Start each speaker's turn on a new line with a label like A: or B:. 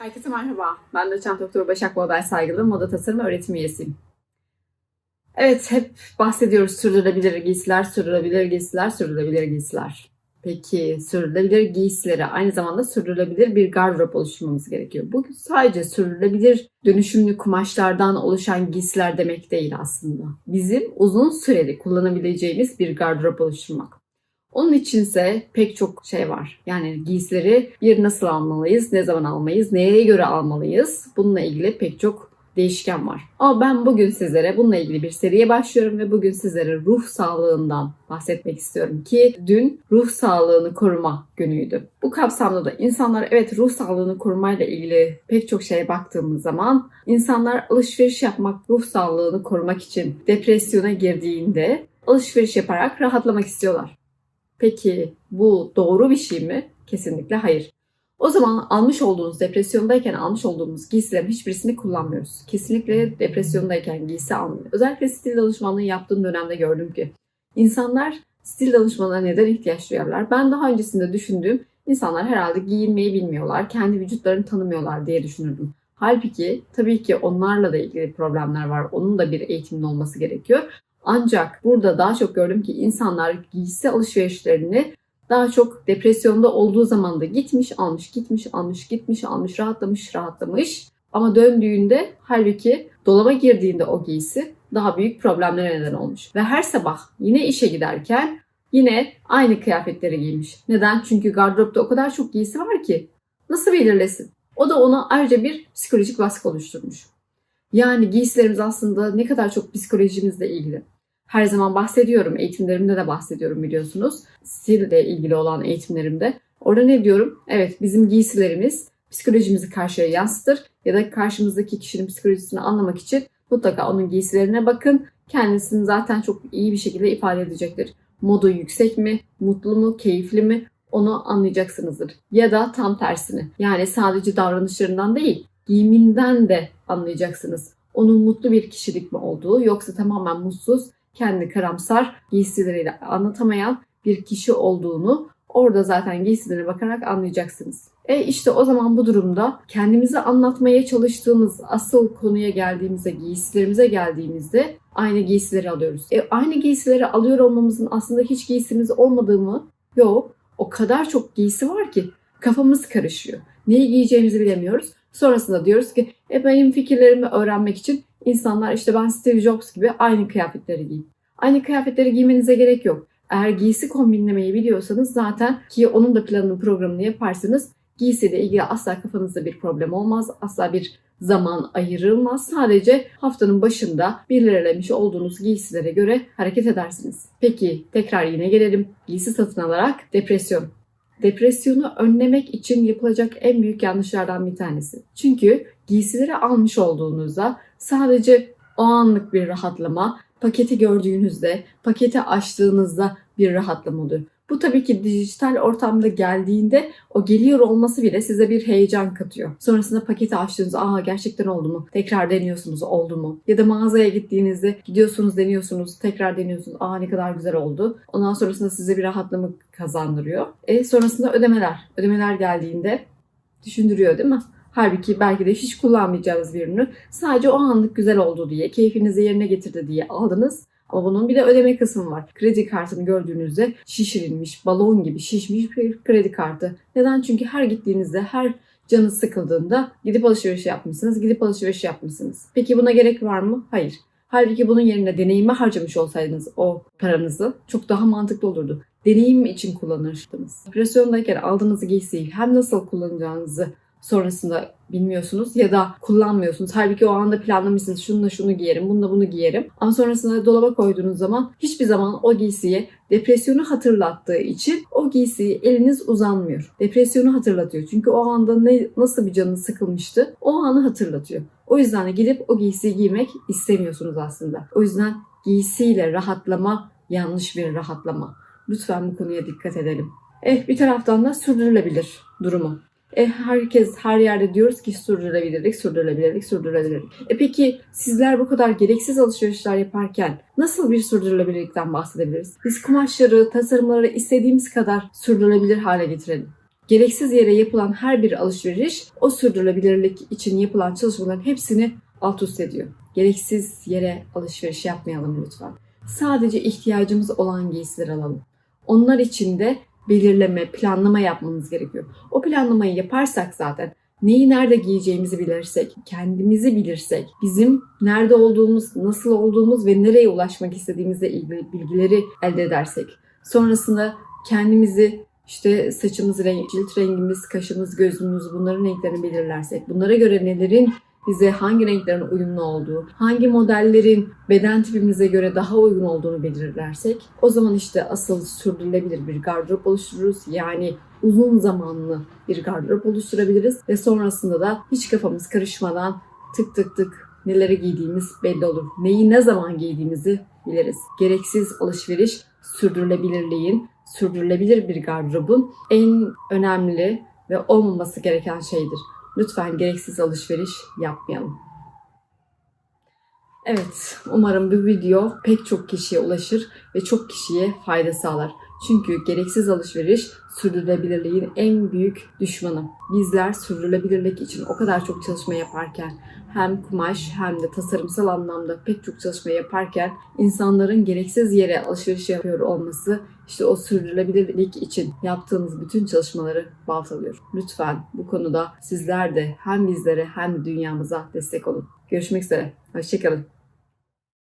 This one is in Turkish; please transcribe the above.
A: Herkese merhaba. Ben doçent doktor Başak Boğday Saygılı Moda Tasarım Öğretim Üyesiyim. Evet, hep bahsediyoruz sürdürülebilir giysiler, sürdürülebilir giysiler, sürdürülebilir giysiler. Peki sürdürülebilir giysilere aynı zamanda sürdürülebilir bir gardırop oluşturmamız gerekiyor. Bu sadece sürdürülebilir dönüşümlü kumaşlardan oluşan giysiler demek değil aslında. Bizim uzun süreli kullanabileceğimiz bir gardırop oluşturmak. Onun içinse pek çok şey var. Yani giysileri bir nasıl almalıyız, ne zaman almalıyız, neye göre almalıyız? Bununla ilgili pek çok değişken var. Ama ben bugün sizlere bununla ilgili bir seriye başlıyorum ve bugün sizlere ruh sağlığından bahsetmek istiyorum ki dün ruh sağlığını koruma günüydü. Bu kapsamda da insanlar evet ruh sağlığını korumayla ilgili pek çok şeye baktığımız zaman insanlar alışveriş yapmak, ruh sağlığını korumak için depresyona girdiğinde alışveriş yaparak rahatlamak istiyorlar. Peki bu doğru bir şey mi? Kesinlikle hayır. O zaman almış olduğunuz depresyondayken almış olduğumuz giysilerin hiçbirisini kullanmıyoruz. Kesinlikle depresyondayken giysi almıyor. Özellikle stil danışmanlığı yaptığım dönemde gördüm ki insanlar stil danışmanına neden ihtiyaç duyarlar? Ben daha öncesinde düşündüğüm insanlar herhalde giyinmeyi bilmiyorlar, kendi vücutlarını tanımıyorlar diye düşünürdüm. Halbuki tabii ki onlarla da ilgili problemler var. Onun da bir eğitimin olması gerekiyor. Ancak burada daha çok gördüm ki insanlar giysi alışverişlerini daha çok depresyonda olduğu zaman da gitmiş, almış, gitmiş, almış, gitmiş, almış, rahatlamış, rahatlamış. Ama döndüğünde halbuki dolaba girdiğinde o giysi daha büyük problemlere neden olmuş. Ve her sabah yine işe giderken yine aynı kıyafetleri giymiş. Neden? Çünkü gardıropta o kadar çok giysi var ki nasıl belirlesin? O da ona ayrıca bir psikolojik baskı oluşturmuş. Yani giysilerimiz aslında ne kadar çok psikolojimizle ilgili. Her zaman bahsediyorum, eğitimlerimde de bahsediyorum biliyorsunuz. Stille ilgili olan eğitimlerimde. Orada ne diyorum? Evet bizim giysilerimiz psikolojimizi karşıya yansıtır ya da karşımızdaki kişinin psikolojisini anlamak için mutlaka onun giysilerine bakın. Kendisini zaten çok iyi bir şekilde ifade edecektir. Modu yüksek mi, mutlu mu, keyifli mi onu anlayacaksınızdır. Ya da tam tersini. Yani sadece davranışlarından değil, giyiminden de anlayacaksınız. Onun mutlu bir kişilik mi olduğu yoksa tamamen mutsuz, kendi karamsar giysileriyle anlatamayan bir kişi olduğunu orada zaten giysilerine bakarak anlayacaksınız. E işte o zaman bu durumda kendimizi anlatmaya çalıştığımız asıl konuya geldiğimizde, giysilerimize geldiğimizde aynı giysileri alıyoruz. E aynı giysileri alıyor olmamızın aslında hiç giysimiz olmadığı mı? Yok. O kadar çok giysi var ki kafamız karışıyor. Neyi giyeceğimizi bilemiyoruz. Sonrasında diyoruz ki e benim fikirlerimi öğrenmek için insanlar işte ben Steve Jobs gibi aynı kıyafetleri giyeyim. Aynı kıyafetleri giymenize gerek yok. Eğer giysi kombinlemeyi biliyorsanız zaten ki onun da planını programını yaparsanız giysiyle ilgili asla kafanızda bir problem olmaz. Asla bir zaman ayırılmaz. Sadece haftanın başında belirlemiş olduğunuz giysilere göre hareket edersiniz. Peki tekrar yine gelelim. Giysi satın alarak depresyon. Depresyonu önlemek için yapılacak en büyük yanlışlardan bir tanesi. Çünkü giysileri almış olduğunuzda sadece o anlık bir rahatlama, paketi gördüğünüzde, paketi açtığınızda bir rahatlama oluyor. Bu tabii ki dijital ortamda geldiğinde o geliyor olması bile size bir heyecan katıyor. Sonrasında paketi açtığınızda aa gerçekten oldu mu? Tekrar deniyorsunuz oldu mu? Ya da mağazaya gittiğinizde gidiyorsunuz deniyorsunuz tekrar deniyorsunuz aa ne kadar güzel oldu. Ondan sonrasında size bir rahatlama kazandırıyor. E sonrasında ödemeler. Ödemeler geldiğinde düşündürüyor değil mi? Halbuki belki de hiç kullanmayacağınız bir ürünü sadece o anlık güzel oldu diye, keyfinizi yerine getirdi diye aldınız. Bunun bir de ödeme kısmı var. Kredi kartını gördüğünüzde şişirilmiş, balon gibi şişmiş bir kredi kartı. Neden? Çünkü her gittiğinizde, her canı sıkıldığında gidip alışveriş yapmışsınız, gidip alışveriş yapmışsınız. Peki buna gerek var mı? Hayır. Halbuki bunun yerine deneyime harcamış olsaydınız o paranızı çok daha mantıklı olurdu. Deneyim için kullanırdınız. Depresyondayken aldığınız giysiyi hem nasıl kullanacağınızı sonrasında bilmiyorsunuz ya da kullanmıyorsunuz. Halbuki o anda planlamışsınız şununla şunu giyerim, bununla bunu giyerim. Ama sonrasında dolaba koyduğunuz zaman hiçbir zaman o giysiye depresyonu hatırlattığı için o giysiyi eliniz uzanmıyor. Depresyonu hatırlatıyor. Çünkü o anda ne, nasıl bir canınız sıkılmıştı o anı hatırlatıyor. O yüzden de gidip o giysiyi giymek istemiyorsunuz aslında. O yüzden giysiyle rahatlama yanlış bir rahatlama. Lütfen bu konuya dikkat edelim. Eh bir taraftan da sürdürülebilir durumu. E, herkes her yerde diyoruz ki sürdürülebilirlik, sürdürülebilirlik, sürdürülebilirlik. E peki sizler bu kadar gereksiz alışverişler yaparken nasıl bir sürdürülebilirlikten bahsedebiliriz? Biz kumaşları, tasarımları istediğimiz kadar sürdürülebilir hale getirelim. Gereksiz yere yapılan her bir alışveriş o sürdürülebilirlik için yapılan çalışmaların hepsini alt üst ediyor. Gereksiz yere alışveriş yapmayalım lütfen. Sadece ihtiyacımız olan giysileri alalım. Onlar için de belirleme, planlama yapmamız gerekiyor. O planlamayı yaparsak zaten neyi nerede giyeceğimizi bilirsek, kendimizi bilirsek, bizim nerede olduğumuz, nasıl olduğumuz ve nereye ulaşmak istediğimizle ilgili bilgileri elde edersek, sonrasında kendimizi işte saçımız, renk, cilt rengimiz, kaşımız, gözümüz bunların renklerini belirlersek, bunlara göre nelerin bize hangi renklerin uyumlu olduğu, hangi modellerin beden tipimize göre daha uygun olduğunu belirlersek o zaman işte asıl sürdürülebilir bir gardırop oluştururuz. Yani uzun zamanlı bir gardırop oluşturabiliriz ve sonrasında da hiç kafamız karışmadan tık tık tık neleri giydiğimiz belli olur. Neyi ne zaman giydiğimizi biliriz. Gereksiz alışveriş sürdürülebilirliğin, sürdürülebilir bir gardırobun en önemli ve olmaması gereken şeydir. Lütfen gereksiz alışveriş yapmayalım. Evet, umarım bu video pek çok kişiye ulaşır ve çok kişiye fayda sağlar. Çünkü gereksiz alışveriş sürdürülebilirliğin en büyük düşmanı. Bizler sürdürülebilirlik için o kadar çok çalışma yaparken hem kumaş hem de tasarımsal anlamda pek çok çalışma yaparken insanların gereksiz yere alışveriş yapıyor olması işte o sürdürülebilirlik için yaptığımız bütün çalışmaları baltalıyor. Lütfen bu konuda sizler de hem bizlere hem dünyamıza destek olun. Görüşmek üzere. Hoşçakalın.